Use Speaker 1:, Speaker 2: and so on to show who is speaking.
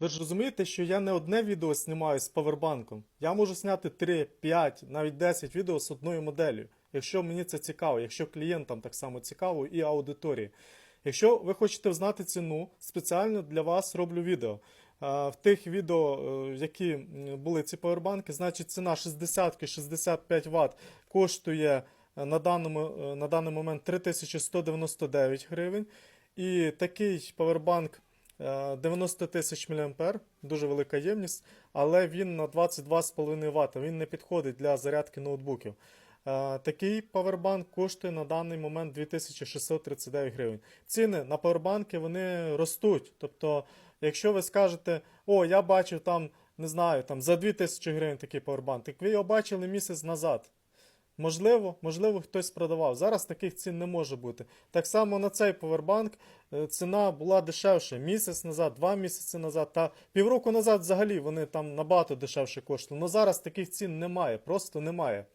Speaker 1: Ви ж розумієте, що я не одне відео знімаю з павербанком. Я можу зняти 3, 5, навіть 10 відео з одною моделлю. Якщо мені це цікаво, якщо клієнтам так само цікаво і аудиторії. Якщо ви хочете знати ціну, спеціально для вас роблю відео. В тих відео, е, які були ці павербанки, значить ціна 60-65 Вт коштує е, на, даному, е, на даний момент 3199 гривень. І такий павербанк 90 тисяч мА, дуже велика ємність, але він на 22,5 Вт. Він не підходить для зарядки ноутбуків. Е, Такий павербанк коштує на даний момент 2639 гривень. Ціни на павербанки вони ростуть. Тобто, якщо ви скажете, о, я бачив там, не знаю, там за 2000 гривень такий павербанк, так ви його бачили місяць назад. Можливо, можливо, хтось продавав. Зараз таких цін не може бути. Так само на цей повербанк е, ціна була дешевше місяць назад, два місяці назад, та півроку назад взагалі вони там набагато дешевше коштували. Ну зараз таких цін немає, просто немає.